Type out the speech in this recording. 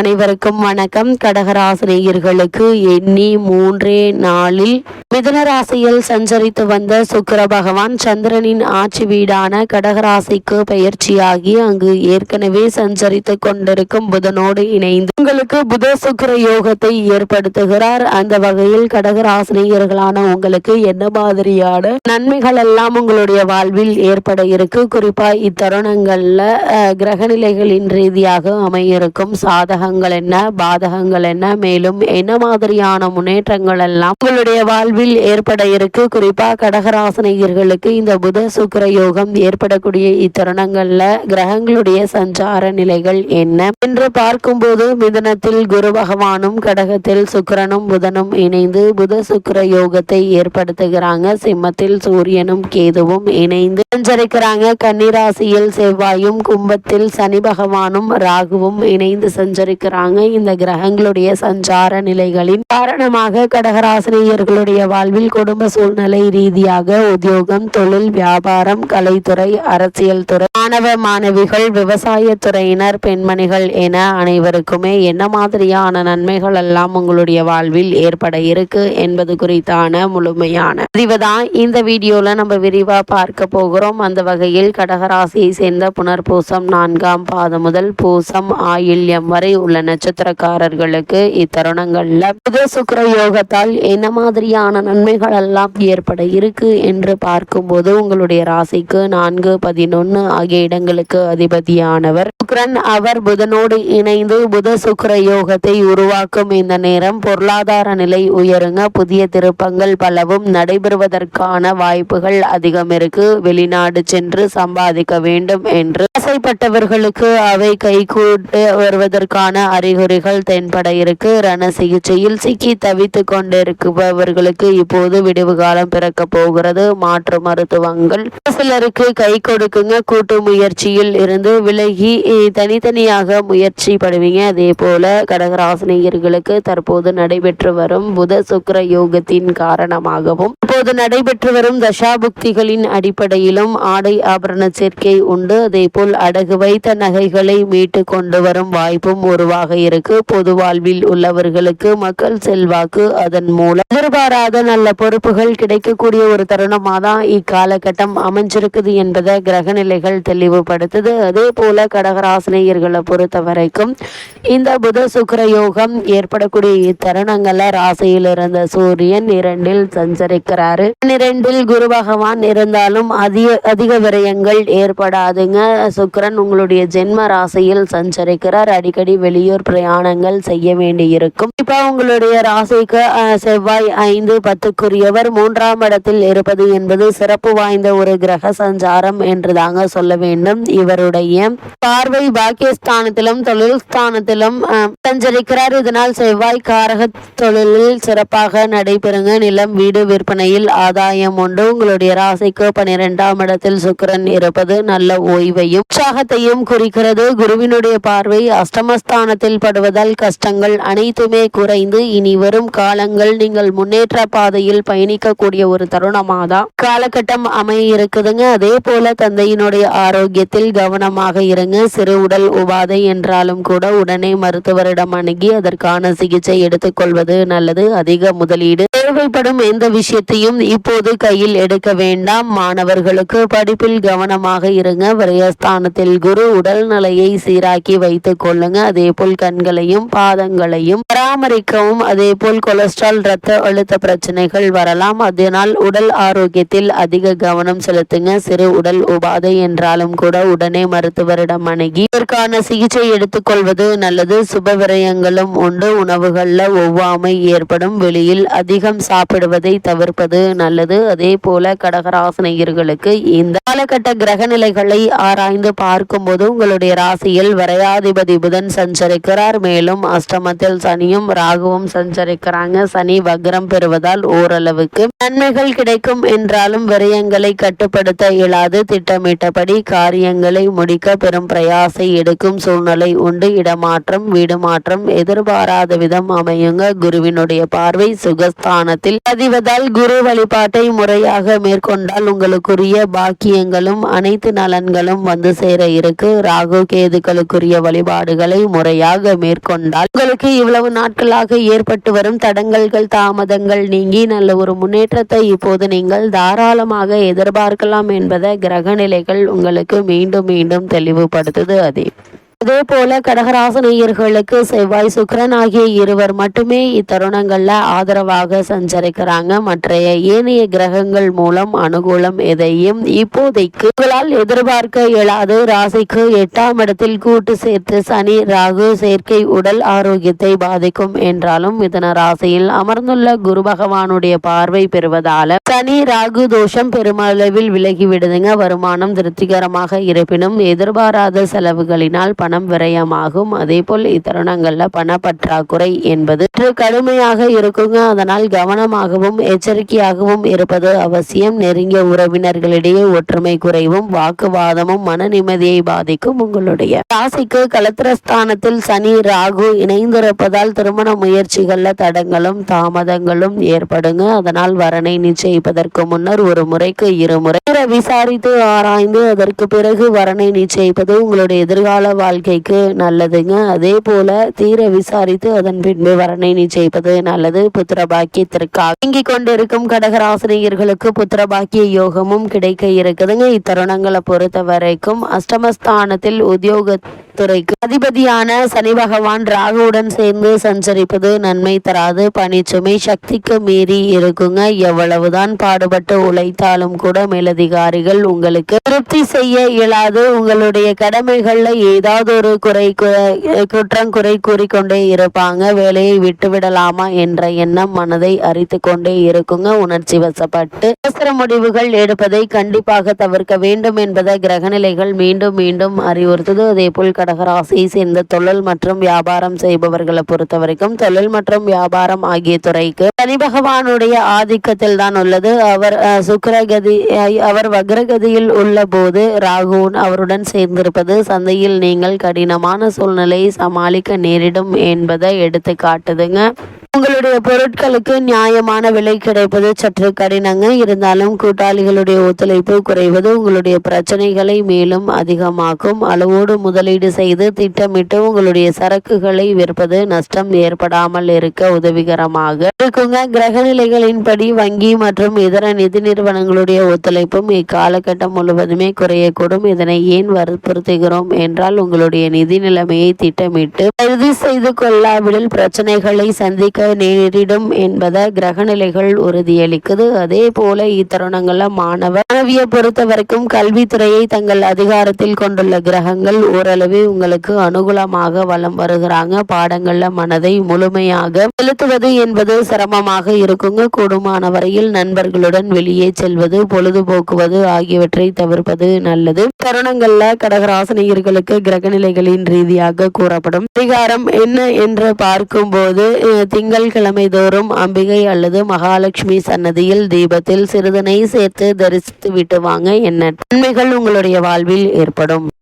அனைவருக்கும் வணக்கம். கடகராசினியர்களுக்கு எண்ணி மூன்றே நாளில் மிதனராசியில் சஞ்சரித்து வந்த சுக்கர பகவான் சந்திரனின் ஆட்சி வீடான கடகராசிக்கு பயிற்சியாகி அங்கு ஏற்கனவே சஞ்சரித்து கொண்டிருக்கும் புதனோடு இணைந்து உங்களுக்கு புத சுக்கிர யோகத்தை ஏற்படுத்துகிறார். அந்த வகையில் கடகராசினியர்களான உங்களுக்கு என்ன மாதிரியான நன்மைகள் எல்லாம் உங்களுடைய வாழ்வில் ஏற்பட இருக்கு? குறிப்பா இத்தருணங்கள்ல கிரகநிலைகளின் ரீதியாக அமையிருக்கும் சாதகங்கள் என்ன பாதகங்கள் என்ன மேலும் என்ன மாதிரியான முன்னேற்றங்கள் எல்லாம் உங்களுடைய வாழ்வில் ஏற்பட இருக்கு. குறிப்பா கடகராசனியர்களுக்கு இந்த புத சுக்கர யோகம் ஏற்படக்கூடிய இத்தருணங்கள்ல கிரகங்களுடைய சஞ்சார நிலைகள் என்ன என்று பார்க்கும்போது மிதனத்தில் குரு பகவானும் கடகத்தில் சுக்கிரனும் புதனும் இணைந்து புத சுக்கர யோகத்தை ஏற்படுத்துகிறாங்க. சிம்மத்தில் சூரியனும் கேதுவும் இணைந்து சஞ்சரிக்கிறாங்க. கன்னிராசியில் செவ்வாயும் கும்பத்தில் சனி பகவானும் ராகுவும் இணைந்து இருக்கிறாங்க. இந்த கிரகங்களுடைய சஞ்சார நிலைகளின் காரணமாக கடகராசினியர்களுடைய வாழ்வில் குடும்ப சூழ்நிலை ரீதியாக உத்தியோகம் தொழில் வியாபாரம் கலைத்துறை அரசியல் துறை மாணவ மாணவிகள் விவசாய துறையினர் பெண்மணிகள் என அனைவருக்குமே என்ன மாதிரியான நன்மைகள் எல்லாம் உங்களுடைய வாழ்வில் ஏற்பட இருக்கு என்பது குறித்தான முழுமையான பதிவு தான் இந்த வீடியோல நம்ம விரிவா பார்க்க போகிறோம். அந்த வகையில் கடகராசியை சேர்ந்த புனர்பூசம் நான்காம் பாதம் முதல் பூசம் ஆயில்யம் வரை உள்ள நட்சத்திரக்காரர்களுக்கு இத்தருணங்கள்ல புத சுக்கர யோகத்தால் என்ன மாதிரியான நன்மைகள் எல்லாம் ஏற்பட இருக்கு என்று பார்க்கும்போது உங்களுடைய ராசிக்கு நான்கு பதினொன்னு ஆகிய இடங்களுக்கு அதிபதியானவர் சுக்ரன் அவர் புதனோடு இணைந்து புத சுக்கர யோகத்தை உருவாக்கும் இந்த நேரம். பொருளாதார நிலை உயருங்க. புதிய திருப்பங்கள் பலவும் நடைபெறுவதற்கான வாய்ப்புகள் அதிகம் இருக்கு. வெளிநாடு சென்று சம்பாதிக்க வேண்டும் என்று. ஆசைப்பட்டவர்களுக்கு அவை கைகூட்டு வருவதற்கான அறிகுறிகள் தென்பட இருக்கு. ரண சிகிச்சையில் சிக்கி தவித்து கொண்டிருப்பவர்களுக்கு இப்போது விடிவு காலம் பிறக்க போகிறது. மாற்று மருத்துவங்கள் சிலருக்கு கை கொடுக்குங்க. கூட்டு முயற்சியில் இருந்து விலகி தனித்தனியாக முயற்சி படுவீங்க. அதே போல கடகராசினியர்களுக்கு தற்போது நடைபெற்று வரும் புத சுக்கிர யோகத்தின் காரணமாகவும் இப்போது நடைபெற்று வரும் தசாபுக்திகளின் அடிப்படையிலும் ஆடை ஆபரண சேர்க்கை உண்டு. அதே போல் அடகு வைத்த நகைகளை மீட்டு கொண்டு வரும் வாய்ப்பும் ஒரு உருவாக இருக்கு. பொது வாழ்வில் உள்ளவர்களுக்கு மக்கள் செல்வாக்கு அதன் மூலம் எதிர்பாராத நல்ல பொறுப்புகள் கிடைக்கக்கூடிய ஒரு தருணமாக தான் இக்காலகட்டம் அமைஞ்சிருக்குது என்பதை கிரகநிலைகள் தெளிவுபடுத்துது. அதே போல கடகராசினியர்களை பொறுத்த வரைக்கும் இந்த புத சுக்கர யோகம் ஏற்படக்கூடிய இத்தருணங்கள்ல ராசியில் இருந்த சூரியன் இரண்டில் சஞ்சரிக்கிறாரு. இரண்டில் குரு பகவான் இருந்தாலும் அதிக அதிக விரயங்கள் ஏற்படாதுங்க. சுக்கரன் உங்களுடைய ஜென்ம ராசியில் சஞ்சரிக்கிறார். அடிக்கடி வெளியூர் பிரயாணங்கள் செய்ய வேண்டியிருக்கும். இப்போ உங்களுடைய ராசிக்கு செவ்வாய் ஐந்து பத்துக்குரியவர் மூன்றாம் இடத்தில் இருப்பது என்பது சிறப்பு வாய்ந்த ஒரு கிரக சஞ்சாரம் என்று தாங்க சொல்ல வேண்டும். இவருடைய பார்வை பாக்கியஸ்தானத்திலும் தொழில் ஸ்தானத்திலும் சஞ்சரிக்கிறார். இதனால் செவ்வாய் காரக தொழிலில் சிறப்பாக நடைபெறுங்க. நிலம் வீடு விற்பனையில் ஆதாயம் உண்டு. உங்களுடைய ராசிக்கு பனிரெண்டாம் இடத்தில் சுக்கிரன் இருப்பது நல்ல ஓய்வையும் உற்சாகத்தையும் குறிக்கிறது. குருவினுடைய பார்வை சமாதானத்தில் படுவதால் கஷ்டங்கள் அனைத்துமே குறைந்து இனி வரும் காலங்கள் நீங்கள் முன்னேற்ற பாதையில் பயணிக்கக்கூடிய ஒரு தருணமாதான் காலகட்டம் அமைய இருக்குதுங்க அதே போல தந்தையினுடைய ஆரோக்கியத்தில் கவனமாக இருங்க. சிறு உடல் உபாதை என்றாலும் கூட உடனே மருத்துவரிடம் அணுகி அதற்கான சிகிச்சை எடுத்துக்கொள்வது நல்லது. அதிக முதலீடு தேவைப்படும் எந்த விஷயத்தையும் இப்போது கையில் எடுக்க வேண்டாம். மாணவர்களுக்கு படிப்பில் கவனமாக இருங்க. விரயஸ்தானத்தில் குரு உடல் நிலையை சீராக்கி வைத்துக் கொள்ளுங்க. அதே போல் கண்களையும் பாதங்களையும் பராமரிக்கவும். அதே போல் கொலஸ்ட்ரால் ரத்த அழுத்த பிரச்சனைகள் வரலாம். அதனால் உடல் ஆரோக்கியத்தில் அதிக கவனம் செலுத்துங்க. சிறு உடல் உபாதை என்றாலும் கூட உடனே மருத்துவரிடம் அணுகி இதற்கான சிகிச்சை எடுத்துக்கொள்வது நல்லது. சுப விரயங்களும் உண்டு. உணவுகள்ல ஒவ்வாமை ஏற்படும். வெளியில் அதிகம் சாப்பிடுவதை தவிர்ப்பது நல்லது. அதே போல கடகராசனையர்களுக்கு இந்த காலகட்ட கிரக நிலைகளை ஆராய்ந்து பார்க்கும்போது உங்களுடைய ராசியில் வரையாதிபதி புதன் சஞ்சரிக்கிறார். மேலும் அஷ்டமத்தில் சனியும் ராகுவும் சஞ்சரிக்கிறாங்க. சனி வக்ரம் பெறுவதால் ஓரளவுக்கு நன்மைகள் கிடைக்கும் என்றாலும் விரயங்களை கட்டுப்படுத்த இயலாது. திட்டமிட்டபடி காரியங்களை முடிக்க பெரும் பிரயாசை எடுக்கும் சூழ்நிலை உண்டு. இடமாற்றம் வீடு மாற்றம் எதிர்பாராத விதம் அமையுங்க. குருவினுடைய பார்வை சுகஸ்தான ஸ்தானத்தில் பதிவதால் குரு வழிபாட்டை முறையாக மேற்கொண்டால் உங்களுக்குரிய பாக்கியங்களும் அனைத்து நலன்களும் வந்து சேர இருக்கு. ராகு கேதுக்களுக்குரிய வழிபாடுகளை முறையாக மேற்கொண்டால் உங்களுக்கு இவ்வளவு நாட்களாக ஏற்பட்டு வரும் தடங்கல்கள் தாமதங்கள் நீங்கி நல்ல ஒரு முன்னேற்றத்தை இப்போது நீங்கள் தாராளமாக எதிர்பார்க்கலாம் என்பதை கிரக நிலைகள் உங்களுக்கு மீண்டும் மீண்டும் தெளிவுபடுத்துது. அதே அதே போல கடகராசனையர்களுக்கு செவ்வாய் சுக்கரன் ஆகிய இருவர் மட்டுமே இத்தருணங்கள்ல ஆதரவாக சஞ்சரிக்கிறாங்க. மற்றைய ஏனைய கிரகங்கள் மூலம் அனுகூலம் எதையும் இப்போதைக்கு உங்களால் எதிர்பார்க்க இயலாது. ராசிக்கு எட்டாம் இடத்தில் கூட்டு சேர்த்து சனி ராகு சேர்க்கை உடல் ஆரோக்கியத்தை பாதிக்கும் என்றாலும் மிதன ராசியில் அமர்ந்துள்ள குரு பகவானுடைய பார்வை பெறுவதால சனி ராகு தோஷம் பெருமளவில் விலகி விடுதுங்க. வருமானம் திருப்திகரமாக இருப்பினும் எதிர்பாராத செலவுகளினால் பணம் விரயமாகும். அதே போல் இத்தருணங்களில் பணப்பற்றாக்குறை என்பது கடுமையாக இருக்குங்க. அதனால் கவனமாகவும் எச்சரிக்கையாகவும் இருப்பது அவசியம். நெருங்கிய உறவினர்களிடையே ஒற்றுமை குறைவும் வாக்குவாதமும் மன நிம்மதியை பாதிக்கும் உங்களுடைய ராசிக்கு கலத்திரஸ்தானத்தில் சனி ராகு இணைந்திருப்பதால் திருமண முயற்சிகள்ல தடங்களும் தாமதங்களும் ஏற்படுங்க. அதனால் வரனை நிச்சயிப்பதற்கு முன்னர் ஒரு முறைக்கு இருமுறை. விசாரித்து ஆராய்ந்து அதற்கு பிறகு வரனை நிச்சயிப்பது உங்களுடைய எதிர்கால வாழ்க்கை வாழ்க்கைக்கு நல்லதுங்க. அதே போல தீர விசாரித்து அதன் பின்பு வரனை நிச்சயிப்பது நல்லது. புத்திர பாக்கியத்திற்காக இயங்கிக் கொண்டிருக்கும் கடகராசினியர்களுக்கு புத்திர பாக்கிய யோகமும் கிடைக்க இருக்குதுங்க. இத்தருணங்களை பொறுத்த வரைக்கும் அஷ்டமஸ்தானத்தில் உத்தியோகத்துறைக்கு அதிபதியான சனி பகவான் ராகுவுடன் சேர்ந்து சஞ்சரிப்பது நன்மை தராது. பணிச்சுமை சக்திக்கு மீறி இருக்குங்க. எவ்வளவுதான் பாடுபட்டு உழைத்தாலும் கூட மேலதிகாரிகள் உங்களுக்கு திருப்தி செய்ய இயலாது. உங்களுடைய கடமைகள்ல ஏதாவது ஒரு குறை குற்றம் குறை கூறிக்கொண்டே இருப்பாங்க. வேலையை விட்டு விடலாமா என்ற எண்ணம் மனதை அரித்து கொண்டே இருக்குங்க. உணர்ச்சி வசப்பட்டு அவசர முடிவுகள் எடுப்பதை கண்டிப்பாக தவிர்க்க வேண்டும் என்பதை கிரகநிலைகள் மீண்டும் மீண்டும் அறிவுறுத்துது. அதே போல் கடகராசியை சேர்ந்த தொழில் மற்றும் வியாபாரம் செய்பவர்களை பொறுத்த வரைக்கும் தொழில் மற்றும் வியாபாரம் ஆகிய துறைக்கு சனி பகவானுடைய ஆதிக்கத்தில் தான் உள்ளது. அவர் அஹ், அவர் வக்ரகதியில் உள்ள போது ராகுன் அவருடன் சேர்ந்திருப்பது. சந்தையில் நீங்கள் கடினமான சூழ்நிலையை சமாளிக்க நேரிடும் என்பதை எடுத்து காட்டுதுங்க. உங்களுடைய பொருட்களுக்கு நியாயமான விலை கிடைப்பது சற்று கடினங்க. இருந்தாலும் கூட்டாளிகளுடைய ஒத்துழைப்பு குறைவது உங்களுடைய பிரச்சனைகளை மேலும் அதிகமாக்கும். அளவோடு முதலீடு செய்து திட்டமிட்டு உங்களுடைய சரக்குகளை விற்பது நஷ்டம் ஏற்படாமல் இருக்க உதவிகரமாக இருக்குங்க. கிரகநிலைகளின்படி வங்கி மற்றும் இதர நிதி நிறுவனங்களுடைய ஒத்துழைப்பும் இக்காலகட்டம் முழுவதுமே குறையக்கூடும். இதனை ஏன் வற்புறுத்துகிறோம் என்றால் உங்களுடைய நிதி நிலைமையை திட்டமிட்டு உறுதி செய்து கொள்ளாவிடில் பிரச்சனைகளை சந்திக்க நேரிடும் என்பதை கிரகநிலைகள் உறுதியளிக்குது. அதே போல இத்தருணங்கள்ல மாணவர் மாணவியை பொறுத்த வரைக்கும் கல்வித்துறையை தங்கள் அதிகாரத்தில் கொண்டுள்ள கிரகங்கள் ஓரளவு உங்களுக்கு அனுகூலமாக வலம் வருகிறாங்க. பாடங்கள்ல மனதை முழுமையாக செலுத்துவது என்பது சிரமமாக இருக்குங்க. கூடுமான வரையில் நண்பர்களுடன் வெளியே செல்வது பொழுதுபோக்குவது ஆகியவற்றை தவிர்ப்பது நல்லது. தருணங்கள்ல கடகராசனியர்களுக்கு கிரகநிலைகளின் ரீதியாக கூறப்படும். அதிகாரம் என்ன என்று பார்க்கும்போது அஹ், திங்கட்கிழமை தோறும் அம்பிகை அல்லது மகாலட்சுமி சன்னதியில் தீபத்தில் சிறிதனை சேர்த்து தரிசித்து விட்டு வாங்க என்ன நன்மைகள் உங்களுடைய வாழ்வில் ஏற்படும்.